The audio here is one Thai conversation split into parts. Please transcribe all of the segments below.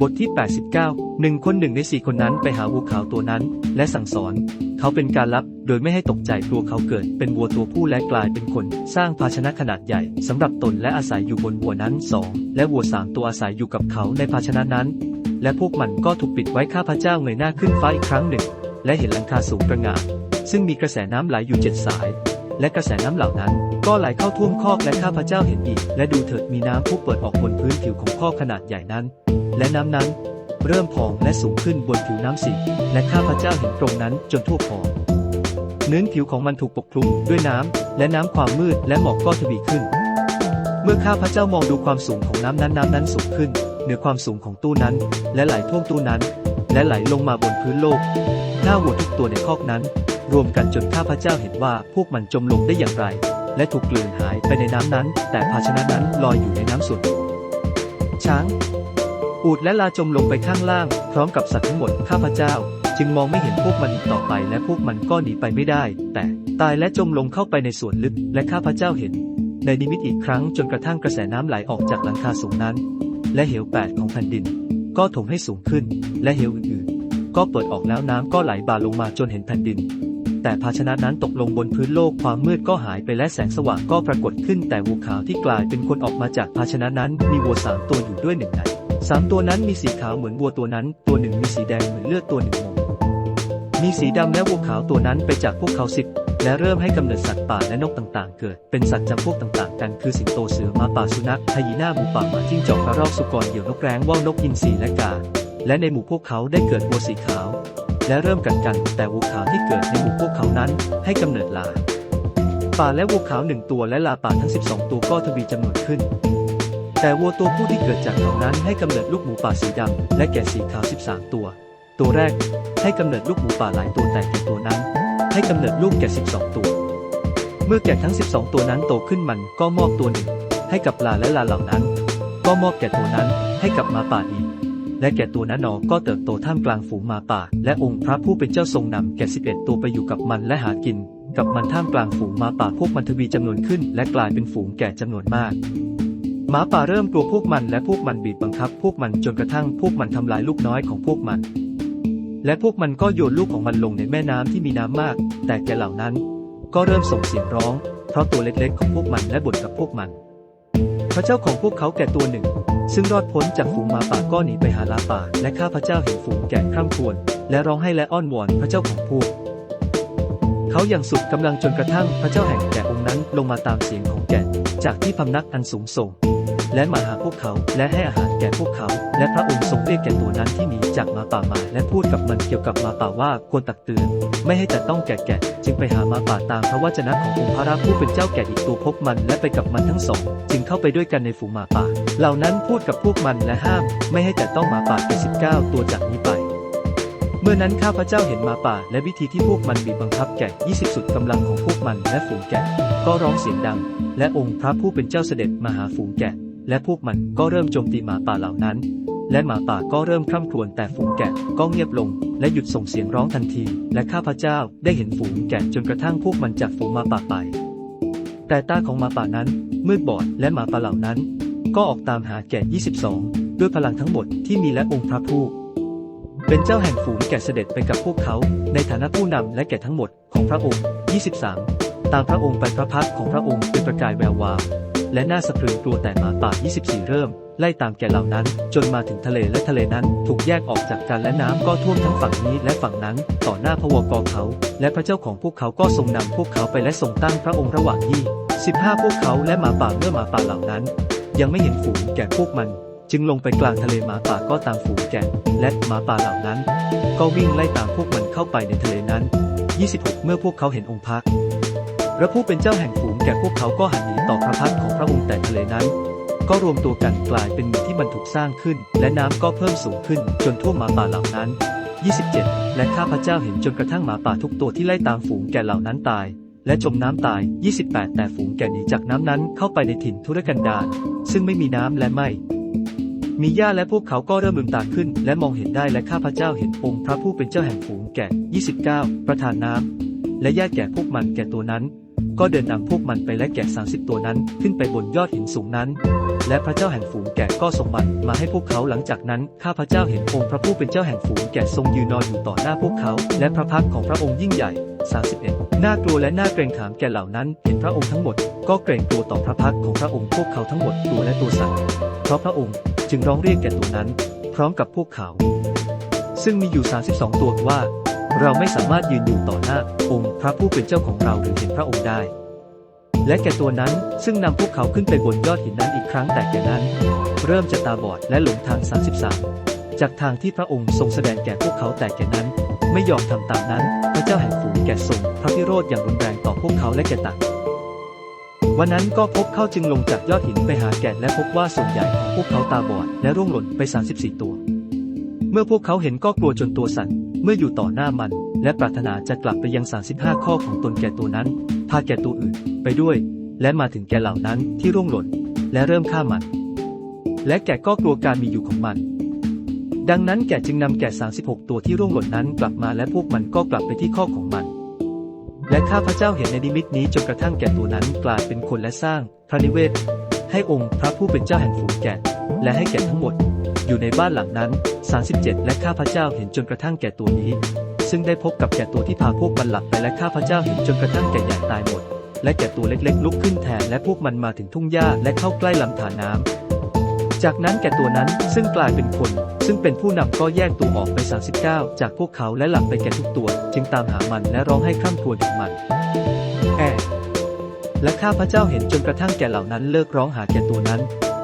บทที่ 89หนึ่งคนหนึ่งในสี่คนนั้นไปหาวัวขาวตัวนั้น และสั่งสอน เขาเป็นการลับ โดยไม่ให้ตกใจกลัวเขาเกิด เป็นวัวตัวผู้และกลายเป็นคน สร้างภาชนะขนาดใหญ่สำหรับตนและอาศัยอยู่บนวัวนั้นสองและวัวสามตัวอาศัยอยู่กับเขาในภาชนะนั้น และพวกมันก็ถูกปิดไว้ข้าพเจ้าเงยหน้าขึ้นฟ้าอีกครั้งหนึ่ง และเห็นหลังคาสูงประหง่าซึ่งมีกระแสน้ำไหลอยู่เจ็ดสาย และกระแสน้ำเหล่านั้น ก็ไหลเข้าท่วมคอกและข้าพเจ้าเห็นอีก และดูเถิดมีน้ำพุเปิดออกบนพื้นผิวของคอกขนาดใหญ่นั้น และน้ำนั้น เริ่มพองและสูงขึ้นบนผิวน้ำสีและข้าพเจ้าเห็นตรงนั้นจนทั่วพองเนื้อผิวของมันถูกปกคลุมด้วยน้ำและน้ำความมืดและหมอกก็ทวีขึ้น เมื่อข้าพเจ้ามองดูความสูงของน้ำนั้นน้ำนั้นสูงขึ้นเหนือความสูงของตู้นั้น และไหลท่วมตู้นั้น และไหลลงมาบนพื้นโลกหน้าวัวทุกตัวในคอกนั้น รวมกันจนข้าพเจ้าเห็นว่าพวกมันจมลงได้อย่างไร และถูกกลืนหายไปในน้ำนั้น แต่ภาชนะนั้นลอยอยู่ในน้ำส่วนช้าง อูดและลาจมลงไปข้างล่าง พร้อมกับสัตว์ทั้งหมดข้าพเจ้า จึงมองไม่เห็นพวกมันอีกต่อไป และพวกมันก็หนีไปไม่ได้ แต่ตายและจมลงเข้าไปในส่วนลึก และข้าพเจ้าเห็น ในนิมิตอีกครั้งจนกระทั่งกระแสน้ำไหลออกจากหลังคาสูงนั้น และเหวแปดของแผ่นดิน ก็ถมให้สูงขึ้น และเหวอื่นๆก็เปิดออกแล้วน้ำก็ไหลบ่าลงมาจนเห็นแผ่นดิน แต่ภาชนะนั้นตกลงบนพื้นโลกความมืดก็หายไปและแสงสว่างก็ปรากฏขึ้นแต่วัวขาวที่กลายเป็นคนออกมาจากภาชนะนั้นมีวัวสามตัวอยู่ด้วยหนึ่งในสามตัวนั้นมีสีขาวเหมือนวัวตัวนั้น ตัวหนึ่งมีสีแดงเหมือนเลือดตัวหนึ่งมองมีสีดำและวัวขาวตัวนั้นไปจากพวกเขาสิบและเริ่มให้กำเนิดสัตว์ป่าและนกต่างๆ เกิด เป็นสัตว์จำพวกต่างๆ กัน คือสิงโตเสือมาป่าสุนัขไฮยีน่าหมูป่าหมาจิ้งจอกกระรอกสุกรเหยี่ยวนกแร้งว่าวนกอินทรีและกา และในหมู่พวกเขาได้เกิดวัวสีขาว และเริ่มกัดกัน แต่วัวขาวที่เกิดในหมู่พวกเขานั้น ให้กำเนิดลาป่าและวัวขาวหนึ่งตัวและลาป่าทั้ง 12 ตัวก็ทวีจำนวนขึ้น แต่วัวตัวผู้ที่เกิดจากเขานั้นให้กำเนิดลูกหมูป่าสีดำและแก่สีขาว 13 ตัว ตัวแรกให้กำเนิดลูกหมูป่าหลายตัวแต่แก่ตัวนั้น ให้กำเนิดลูกแก่12 ตัว เมื่อแก่ทั้ง 12 ตัวนั้นโตขึ้นมันก็มอบตัวหนึ่งให้กับลาและลาเหล่านั้น ก็มอบแก่ตัวนั้นให้กับมาป่าอีก และแก่ตัวนั้นหนอก็เติบโตท่ามกลางฝูงหมาป่า และองค์พระผู้เป็นเจ้าทรงนำแก่11ตัวไปอยู่กับมันและหากิน กับมันท่ามกลางฝูงหมาป่าพวกมันทวีจำนวนขึ้น และกลายเป็นฝูงแก่จำนวนมากหมาป่าเริ่มกลัวพวกมันและพวกมันบีบบังคับ พวกมันจนกระทั่งพวกมันทำลายลูกน้อยของพวกมัน และพวกมันก็โยนลูกของมันลงในแม่น้ำที่มีน้ำมาก แต่แกเหล่านั้น ก็เริ่มส่งเสียงร้อง เพราะตัวเล็กๆของพวกมันและบ่นกับพวกมัน พระเจ้าของพวกเขาแก่ตัวหนึ่ง ซึ่งรอดพ้นจากฝูงหมาป่าก็หนีไปหาลาป่า และข้าพระเจ้าเห็นฝูงแก่ข้ามควร และร้องไห้และอ้อนวอนพระเจ้าของพวก เขาอย่างสุดกำลังจนกระทั่งพระเจ้าแห่งแกะองค์นั้นลงมาตามเสียงของแกะจากที่พำนักอันสูงส่ง และมาหาพวกเขาและให้อาหารแก่พวกเขา และพระองค์ทรงเรียกแก่ตัวนั้นที่หนีจากมาป่ามาและพูดกับมันเกี่ยวกับมาป่าว่าควรตักเตือน ไม่ให้แต่ต้องแก่แกะจึงไปหามาป่าตามพระวจนะขององค์พระราผู้เป็นเจ้าแก่อีกตัวพบมันและไปกับมันทั้งสอง จึงเข้าไปด้วยกันในฝูงหมาป่า เหล่านั้นพูดกับพวกมันและห้าม ไม่ให้แต่ต้องหมาป่าแก่สิบเก้าตัวจากนี้ไป มื่อนั้นข้าพเจ้าเห็นหมาป่า และวิธีที่พวกมันบีบบังคับแกะยี่สิบสุดกำลังของพวกมันและฝูงแกะ ก็ร้องเสียงดัง และองค์พระผู้เป็นเจ้าเสด็จมาหาฝูงแกะ และพวกมันก็เริ่มโจมตีหมาป่าเหล่านั้น และหมาป่าก็เริ่มคร่ำครวญแต่ฝูงแกะก็เงียบลง และหยุดส่งเสียงร้องทันที และข้าพเจ้าได้เห็นฝูงแกะจนกระทั่งพวกมันจากฝูงหมาป่าไป แต่ตาของหมาป่านั้นมืดบอดและหมาป่าเหล่านั้น ก็ออกตามหาแกะ22 ด้วยพลังทั้งหมดที่มีและองค์พระผู้ เป็นเจ้าแห่งฝูงแกะเสด็จไปกับพวกเขา ในฐานะผู้นำและแกะทั้งหมดของพระองค์ 23 ตามพระองค์ไปพระพักของพระองค์เป็นประกายแวววาวและน่าสะพรึงกลัวแต่หมาป่า 24 เริ่ม ไล่ตามแกะเหล่านั้น จนมาถึงทะเลและทะเลนั้นถูกแยกออกจากกันและน้ำก็ท่วมทั้งฝั่งนี้และฝั่งนั้น ต่อหน้าพระวกรเขา และพระเจ้าของพวกเขาก็ทรงนำพวกเขาไปและทรงตั้งพระองค์ระหว่างยี่ 15 พวกเขาและหมาป่าเมื่อหมาป่าเหล่านั้น ยังไม่เห็นฝูงแกะพวกมัน จึงลงไปกลางทะเลหมาป่าก็ตามฝูงแกะและหมาป่าเหล่านั้น ก็วิ่งไล่ตามพวกมันเข้าไปในทะเลนั้น 26 เมื่อพวกเขาเห็นองค์พระพระผู้เป็นเจ้าแห่งฝูงแก่พวกเขาก็หันหนีต่อพระพักตร์ของพระองค์แต่ทะเลนั้น ก็รวมตัวกันกลายเป็นมู่ที่มันถูกสร้างขึ้น และน้ำก็เพิ่มสูงขึ้นจนท่วมหมาป่าเหล่านั้น 27 และข้าพเจ้าเห็นจนกระทั่งหมาป่าทุกตัวที่ไล่ตามฝูงแก่เหล่านั้นตาย และจมน้ำตาย 28 แต่ฝูงแก่หนีจากน้ำนั้นเข้าไปในถิ่นทุรกันดารซึ่งไม่มีน้ำและไม่ มีหญ้าและพวกเขาก็เริ่มลืมตาขึ้น และมองเห็นได้และข้าพเจ้าเห็นองค์พระผู้เป็นเจ้าแห่งฝูงแก่ 29 ประทานน้ำและหญ้าแก่พวกมันแก่ตัวนั้น ก็เดินนำพวกมันไปและแกะ30 ตัวนั้นขึ้นไปบนยอดหินสูงนั้น และพระเจ้าแห่งฝูงแกะก็ส่งมันมาให้พวกเขาหลังจากนั้นข้าพระเจ้าเห็นองค์พระผู้เป็นเจ้าแห่งฝูงแกะทรงยืนนอนอยู่ต่อหน้าพวกเขา และพระพักของพระองค์ยิ่งใหญ่ 31น่ากลัวและน่าเกรงขามแก่เหล่านั้นเห็นพระองค์ทั้งหมด ก็เกรงกลัวต่อพระพักของพระองค์พวกเขาทั้งหมดกลัวและตัวสั่นเพราะพระองค์จึงร้องเรียกแก่ตัวนั้น พร้อมกับพวกเขา ซึ่งมีอยู่ 32 ตัวว่า เราไม่สามารถยืนอยู่ต่อหน้าองค์พระผู้เป็นเจ้าของเราหรือเห็นพระองค์ได้ และแก่ตัวนั้นซึ่งนำพวกเขาขึ้นไปบนยอดหินนั้นอีกครั้งแต่แก่นั้น เริ่มจะตาบอดและหลงทาง 33 จากทางที่พระองค์ทรงแสดงแก่พวกเขาแต่แก่นั้น ไม่ยอมทำตามนั้น พระเจ้าแห่งฝูงแก่ทรงพระพิโรธอย่างรุนแรงต่อพวกเขาและแก่ตักวันนั้นก็พบเข้าจึงลงจากยอดหินไปหาแกะและพบว่าส่วนใหญ่ของพวกเขาตาบอดและร่วงหล่นไป 34 ตัว เมื่อพวกเขาเห็นก็กลัวจนตัวสั่นเมื่ออยู่ต่อหน้ามัน และปรารถนาจะกลับไปยัง 35 ข้อของตนแก่ตัวนั้นพาแก่ตัวอื่นไปด้วย และมาถึงแก่เหล่านั้นที่ร่วงหล่น และเริ่มฆ่ามัน และแกะก็กลัวการมีอยู่ของมัน ดังนั้นแกะจึงนำแกะ 36 ตัวที่ร่วงหล่นนั้นกลับมาและพวกมันก็กลับไปที่ข้อของมัน และข้าพระเจ้าเห็นในนิมิตนี้จนกระทั่งแกะตัวนั้นกลายเป็นคนและสร้างพระนิเวศ ให้องค์พระผู้เป็นเจ้าแห่งฝูงแกะ และให้แกะทั้งหมด อยู่ในบ้านหลังนั้น 37 และข้าพระเจ้าเห็นจนกระทั่งแก่ตัวนี้ ซึ่งได้พบกับแก่ตัวที่พาพวกมันหลับไปและข้าพระเจ้าเห็นจนกระทั่งแก่ใหญ่ตายหมด และแก่ตัวเล็กๆ ลุกขึ้นแทนและพวกมันมาถึงทุ่งหญ้าและเข้าใกล้ลำธารน้ำจากนั้นแก่ตัวนั้นซึ่งกลายเป็นคน ซึ่งเป็นผู้นำก็แยกตัวออกไป 39 จากพวกเขาและหลับไปแก่ทุกตัว จึงตามหามันและร้องให้คร่ำครวญถึงมันแอและข้าพระเจ้าเห็นจนกระทั่งแก่เหล่านั้นเลิกร้องหาแก่ตัวนั้น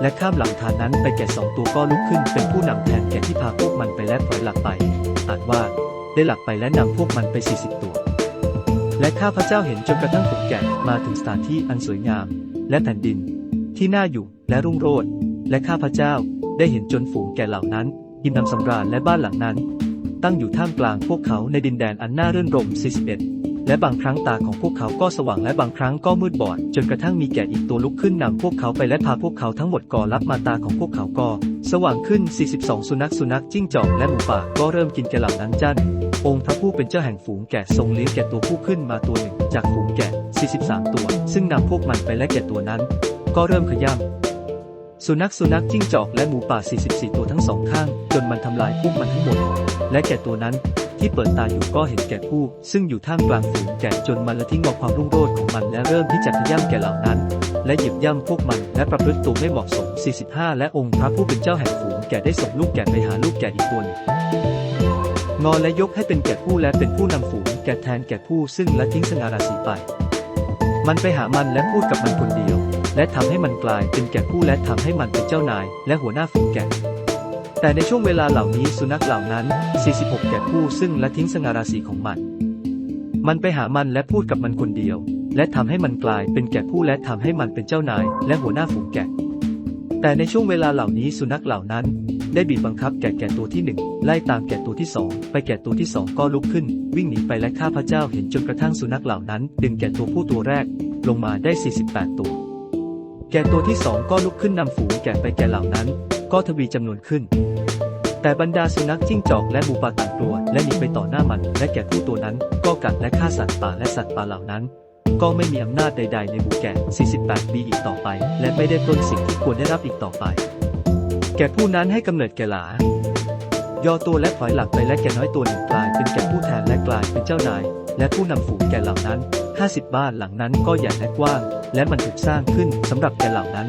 และข้ามหลังฐานนั้นไปแก่สองตัวก็ลุกขึ้นเป็นผู้นำแทนแก่ที่พาพวกมันไปและปล่อยหลับไป อ่านว่าได้หลับไปและนำพวกมันไป 40 ตัว และข้าพระเจ้าเห็นจนกระทั่งฝูงแกะมาถึงสถานที่อันสวยงาม และแผ่นดิน ที่น่าอยู่และรุ่งโรจน์และข้าพระเจ้าได้เห็นจนฝูงแกะเหล่านั้น ยินนำสำราญและบ้านหลังนั้น ตั้งอยู่ท่ามกลางพวกเขาในดินแดนอันน่ารื่นรม 41 และบางครั้งตาของพวกเขาก็สว่างและบางครั้งก็มืดบอด จนกระทั่งมีแกะอีกตัวลุกขึ้นนำพวกเขาไปและพาพวกเขาทั้งหมดก่อรับมาตาของพวกเขาก็ สว่างขึ้น 42 สุนัขสุนัขจิ้งจอกและหมูป่าก็เริ่มกินแกะเหล่านั้นจันองค์พระผู้เป็นเจ้าแห่งฝูงแกะทรงเลี้ยงแกะตัวผู้ขึ้นมาตัวหนึ่งจากฝูงแกะ 43 ตัว ซึ่งนำพวกมันไปและแกะตัวนั้น ก็เริ่มขย้ำ สุนัขสุนัขจิ้งจอกและหมูป่า 44 ตัวทั้งสองข้าง จนมันทำลายพวกมันทั้งหมด และแก่ตัวนั้นที่เปิดตาอยู่ก็เห็นแก่ผู้ ซึ่งอยู่ท่ามกลางฝูงแก่จนมันละทิ้งเอความรุ่งโรจน์ของมันและเริ่มที่จะขย้ำแก่เหล่านั้น และเหยียบย่ำพวกมันและประพฤติตัวไม่เหมาะสม 45 และองค์พระผู้เป็นเจ้าแห่งฝูงแก่ได้ส่งลูกแก่ไปหาลูกแก่อีกตัวหนึ่งงอและยกให้เป็นแก่ผู้และเป็นผู้นำฝูงแก่แทนแก่ผู้ซึ่งละทิ้งสง่าราศีไป มันไปหามันและพูดกับมันคนเดียว และทำให้มันกลายเป็นแก่ผู้และทำให้มันเป็นเจ้านาย และหัวหน้าฝูงแกะ แต่ในช่วงเวลาเหล่านี้สุนัขเหล่านั้น 46 แก่ผู้ซึ่งละทิ้งสง่าราศีของมัน มันไปหามันและพูดกับมันคนเดียว และทำให้มันกลายเป็นแก่ผู้และทำให้มันเป็นเจ้านาย และหัวหน้าฝูงแกะ แต่ในช่วงเวลาเหล่านี้สุนัขเหล่านั้น ได้บีบบังคับแก่แก่ตัวที่หนึ่งไล่ตามแก่ตัวที่สองไปแก่ตัวที่สองก็ลุกขึ้น วิ่งหนีไปและข้าพระเจ้าเห็นจนกระทั่งสุนัขเหล่านั้น ดึงแก่ตัวผู้ตัวแรกลงมาได้ 48 ตัว แก่ตัวที่สองก็ลุกขึ้นนำฝูงแก่ไปแก่เหล่านั้น ก็ทวีจำนวนขึ้น แต่บรรดาสุนัขจิ้งจอกและหมูป่าต่างกลัว และหนีไปต่อหน้ามัน และแก่ผู้ตัวนั้น ก็กัดและฆ่าสัตว์ป่าและสัตว์ป่าเหล่านั้น ก็ไม่มีอำนาจใด ๆ ในหมู่แก่ 48 ปีอีกต่อไป และไม่ได้ปล้นสิ่งที่ควรได้รับอีกต่อไป แก่ผู้นั้นให้กำเนิดแก่หลาย่อตัวและถอยหลังไปและแก่น้อยตัวหนึ่งกลายเป็นแก่ผู้แทนและกลายเป็นเจ้านาย และผู้นำฝูงแก่เหล่านั้น 50 บ้านหลังนั้นก็ใหญ่และกว้าง และมันถูกสร้างขึ้นสำหรับแก่เหล่านั้น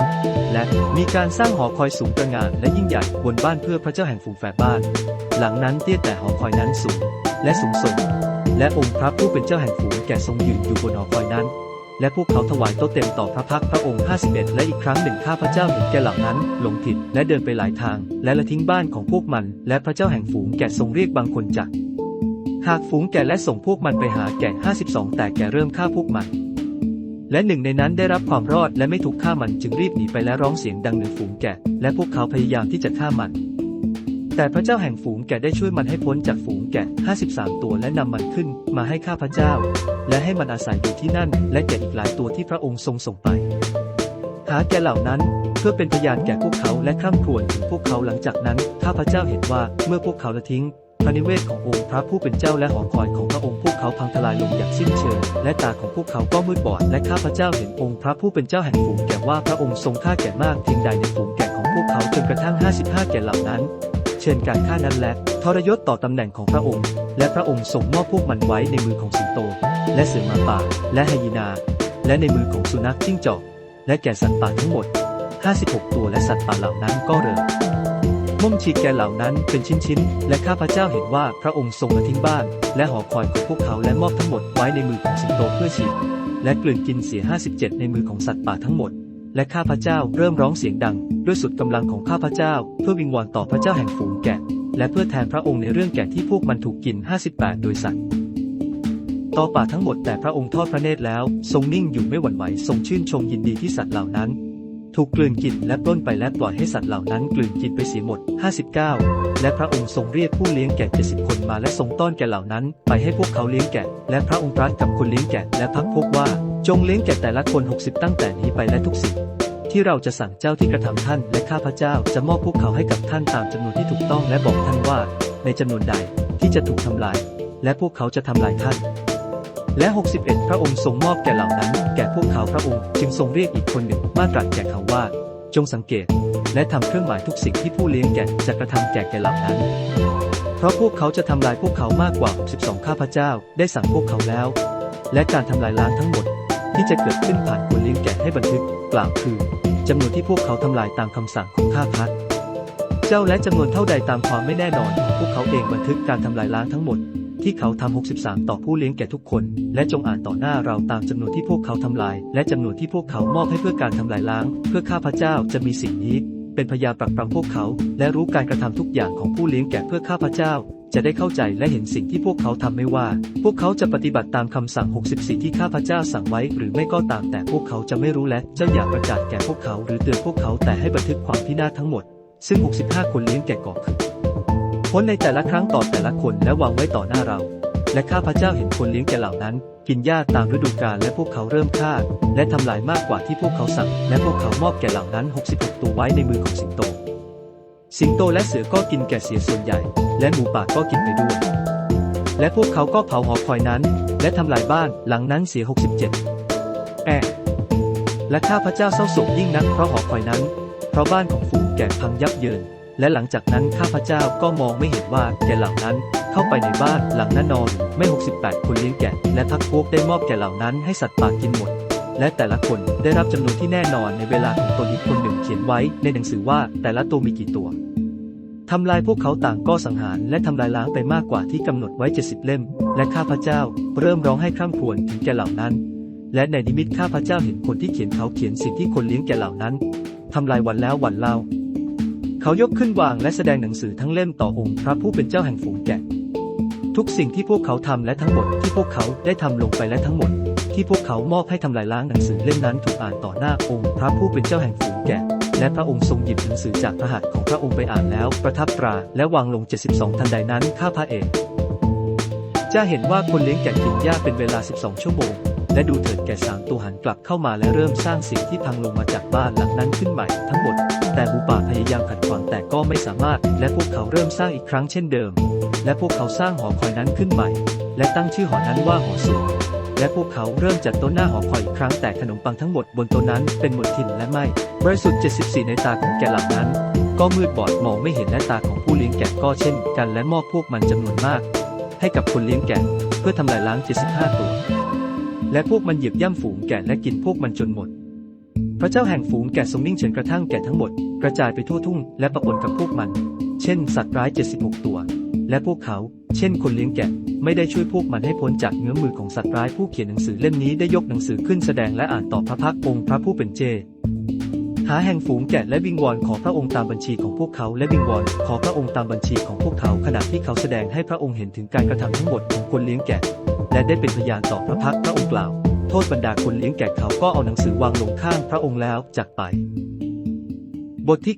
และมีการสร้างหอคอยสูงตระงานและยิ่งใหญ่บนบ้านเพื่อพระเจ้าแห่งฝูงแฝดบ้าน หลังนั้นเตี้ยแต่หอคอยนั้นสูง และสูงส่ง และองค์พระผู้เป็นเจ้าแห่งฝูงแก่ทรงยืนอยู่บนหอคอยนั้น และพวกเขาถวายโต๊ะเต็มต่อพระพักพระองค์ 51 และอีกครั้งหนึ่งข้าพระเจ้าเห็นแก่เหล่านั้นหลงผิดและเดินไปหลายทาง และละทิ้งบ้านของพวกมัน และพระเจ้าแห่งฝูงแก่ทรงเรียกบางคนจาก หากฝูงแก่และส่งพวกมันไปหาแก่52 แต่แก่เริ่มฆ่าพวกมัน และหนึ่งในนั้นได้รับความรอดและไม่ถูกฆ่ามันจึงรีบหนีไปและร้องเสียงดังเหนือฝูงแกะ และพวกเขาพยายามที่จะฆ่ามัน แต่พระเจ้าแห่งฝูงแกะได้ช่วยมันให้พ้นจากฝูงแกะ 53 ตัวและนำมันขึ้นมาให้ข้าพระเจ้า และให้มันอาศัยอยู่ที่นั่น และแกะอีกหลายตัวที่พระองค์ทรงส่งไปหาแกเหล่านั้นเพื่อเป็นพยานแก่พวกเขาและคร่ำครวญถึงพวกเขาหลังจากนั้นข้าพระเจ้าเห็นว่าเมื่อพวกเขาละทิ้ง พระนิเวศขององค์พระผู้เป็นเจ้าและหอคอยของพระองค์พวกเขาพังทลายลงอย่างสิ้นเชิง และตาของพวกเขาก็มืดบอด และข้าพเจ้าเห็นองค์พระผู้เป็นเจ้าแห่งฝูงแกะว่าพระองค์ทรงค่าแก่มากเพียงใดในฝูงแกะของพวกเขาจนกระทั่ง 55 แก่เหล่านั้น เชิญการฆ่านั้นและทรยศต่อตำแหน่งของพระองค์ และพระองค์ทรงมอบพวกมันไว้ในมือของสิงโต และเสือหมาป่า และไฮยีนา และในมือของสุนัขจิ้งจอก และแก่สัตว์ป่าทั้งหมด 56 ตัวและสัตว์ป่าเหล่านั้นก็เริ่ม มุ่งฉีกแกเหล่านั้นเป็นชิ้นๆ และข้าพเจ้าเห็นว่าพระองค์ทรงละทิ้งบ้าน และหอคอยของพวกเขาและมอบทั้งหมดไว้ในมือของสิงโตเพื่อฉีกและกลืนกินเสีย 57 ในมือของสัตว์ป่าทั้งหมด และข้าพเจ้าเริ่มร้องเสียงดัง ด้วยสุดกำลังของข้าพเจ้า เพื่อวิงวอนต่อพระเจ้าแห่งฝูงแกะ และเพื่อแทนพระองค์ในเรื่องแกะที่พวกมันถูกกิน 58 โดยสัตว์ต่อป่าทั้งหมดแต่พระองค์ทอดพระเนตรแล้ว ทรงนิ่งอยู่ไม่หวั่นไหวทรงชื่นชมยินดีที่สัตว์เหล่านั้น ถูกกลืนกินและปล้นไปและปล่อยให้สัตว์เหล่านั้นกลืนกินไปเสียหมด 59 และพระองค์ทรงเรียกผู้เลี้ยงแกะ70คนมาและทรงต้อนแกะเหล่านั้น ไปให้พวกเขาเลี้ยงแกะ และพระองค์ตรัสกับคนเลี้ยงแกะและพักพวกว่า จงเลี้ยงแกะแต่ละคน 60 ตั้งแต่นี้ไปและทุกสิ่งที่เราจะสั่งเจ้าที่กระทำท่าน และข้าพเจ้าจะมอบพวกเขาให้กับท่านตามจำนวนที่ถูกต้องและบอกท่านว่า ในจำนวนใดที่จะถูกทำลาย และพวกเขาจะทำลายท่าน และ 61 พระองค์ทรงมอบแก่เหล่านั้น แก่พวกเขาพระองค์จึงทรงเรียกอีกคนหนึ่งมาตรัสแก่เขาว่า จงสังเกต และทำเครื่องหมายทุกสิ่งที่ผู้เลี้ยงแกะจะกระทำแก่แก่เหล่านั้น เพราะพวกเขาจะทำลายพวกเขามากกว่า12ข้าพเจ้าได้สั่งพวกเขาแล้ว และการทำลายล้างทั้งหมด ที่จะเกิดขึ้นผ่านคนเลี้ยงแกะให้บันทึกกล่าวคือจำนวนที่พวกเขาทำลายตามคำสั่งของข้าพัดเจ้าและจำนวนเท่าใดตามความไม่แน่นอนของพวกเขาเองบันทึกการทำลายล้างทั้งหมด ที่เขาทำ 63 ต่อผู้เลี้ยงแก่ทุกคน และจงอ่านต่อหน้าเราตามจำนวนที่พวกเขาทำลาย และจำนวนที่พวกเขามอบให้เพื่อการทำลายล้าง เพื่อข้าพเจ้าจะมีสิ่งนี้ เป็นพยาปรักปรำพวกเขา และรู้การกระทำทุกอย่างของผู้เลี้ยงแกะเพื่อข้าพเจ้า จะได้เข้าใจและเห็นสิ่งที่พวกเขาทำไม่ว่า พวกเขาจะปฏิบัติตามคำสั่ง 64 ที่ข้าพเจ้าสั่งไว้ หรือไม่ก็ตามแต่พวกเขาจะไม่รู้และเจ้าอย่าประกาศแก่พวกเขา หรือเตือนพวกเขาแต่ให้บันทึกความพินาศทั้งหมด ซึ่ง 65 คนเลี้ยงแกะก่อคือ พ้นในแต่ละครั้งต่อแต่ละคนและวางไว้ต่อหน้าเรา และข้าพเจ้าเห็นคนเลี้ยงแกะเหล่านั้น กินหญ้าตามฤดูกาลและพวกเขาเริ่มฆ่า และทำลายมากกว่าที่พวกเขาสั่ง และพวกเขามอบแกะเหล่านั้น 66 ตัวไว้ในมือของสิงโต สิงโตและเสือก็กินแกะเสียส่วนใหญ่ และหมูป่าก็กินไปด้วย และพวกเขาก็เผาหอคอยนั้น และทำลายบ้านหลังนั้นเสีย 67 แอะและข้าพเจ้าเศร้าโศกยิ่งนักเพราะหอคอยนั้น เพราะบ้านของฝูงแกะพังยับเยิน และหลังจากนั้นข้าพเจ้าก็มองไม่เห็นว่าแกเหล่านั้นเข้าไปในบ้านหลังนั้นนอนไม่ 68 คนเลี้ยงแกะ และพักพวกได้มอบแกเหล่านั้นให้สัตว์ป่ากินหมด และแต่ละคนได้รับจำนวนที่แน่นอนในเวลาของตนอีกคนหนึ่งเขียนไว้ในหนังสือว่าแต่ละตัวมีกี่ตัวทำลายพวกเขาต่างก็สังหารและทำลายล้างไปมากกว่าที่กำหนดไว้ 70 เล่ม และข้าพเจ้าเริ่มร้องให้คร่ำครวญถึงแกเหล่านั้น และในนิมิตข้าพเจ้าเห็นคนที่เขียนเขาเขียนสิ่งที่คนเลี้ยงแกเหล่านั้นทำลายวันแล้ววันเล่า เขายกขึ้นวางและแสดงหนังสือทั้งเล่มต่อองค์พระผู้เป็นเจ้าแห่งฝูงแกะ ทุกสิ่งที่พวกเขาทำและทั้งหมดที่พวกเขาได้ทำลงไปและทั้งหมด ที่พวกเขามอบให้ทำลายล้างหนังสือเล่มนั้นถูกอ่านต่อหน้าองค์พระผู้เป็นเจ้าแห่งฝูงแกะ และพระองค์ทรงหยิบหนังสือจากพระหัตถ์ของพระองค์ไปอ่านแล้ว ประทับตราและวางลง 72 ทันใดนั้นข้าพระเอกจะเห็นว่าคนเลี้ยงแกะกินหญ้าเป็นเวลา 12 ชั่วโมง และดูเถิดแกะสามตัวหันกลับเข้ามาและเริ่มสร้างสิ่งที่พังลงมาจากบ้านหลังนั้นขึ้นใหม่ทั้งหมด แต่หมูป่าพยายามขัดขวางแต่ก็ไม่สามารถ และพวกเขาเริ่มสร้างอีกครั้งเช่นเดิม และพวกเขาสร้างหอคอยนั้นขึ้นใหม่ และตั้งชื่อหอนั้นว่าหอสูงและพวกเขาเริ่มจัดโต๊ะหน้าหอคอยอีกครั้งแต่ขนมปังทั้งหมดบนโต๊ะนั้นเป็นหมดถิ่นและไม่บริสุทธิ์ 74 ในตาของแกหล่านั้น ก็มืดบอดมองไม่เห็นและตาของผู้เลี้ยงแกะก็เช่น กันและมอบพวกมันจำนวนมาก ให้กับคนเลี้ยงแกะเพื่อทำลายล้าง 75 ตัว และพวกมันเหยียบย่ำฝูงแกะและกินพวกมันจนหมด พระเจ้าแห่งฝูงแกะทรงนิ่งเฉยกระทั่งแกะทั้งหมด กระจายไปทั่วทุ่งและประปนกับพวกมัน เช่น สัตว์ร้าย 76 ตัว และพวกเขา เช่น คนเลี้ยงแกะ ไม่ได้ช่วยพวกมันให้พ้นจากเงื้อมือของสัตว์ร้ายผู้เขียนหนังสือเล่มนี้ได้ยกหนังสือขึ้นแสดงและอ่านต่อพระพักตร์องค์พระผู้เป็นเจหาแห่งฝูงแกะและวิงวอนขอพระองค์ตามบัญชีของพวกเขาและวิงวอนขอพระองค์ตามบัญชีของพวกเขาขณะที่เขาแสดงให้พระองค์เห็นถึงการกระทำทั้งหมดของคนเลี้ยงแกะ และได้เป็นพยานต่อพระพักตร์พระองค์กล่าว โทษบรรดาคนเลี้ยงแกะเขาก็เอาหนังสือวางลงข้างพระองค์แล้วจากไป บทที่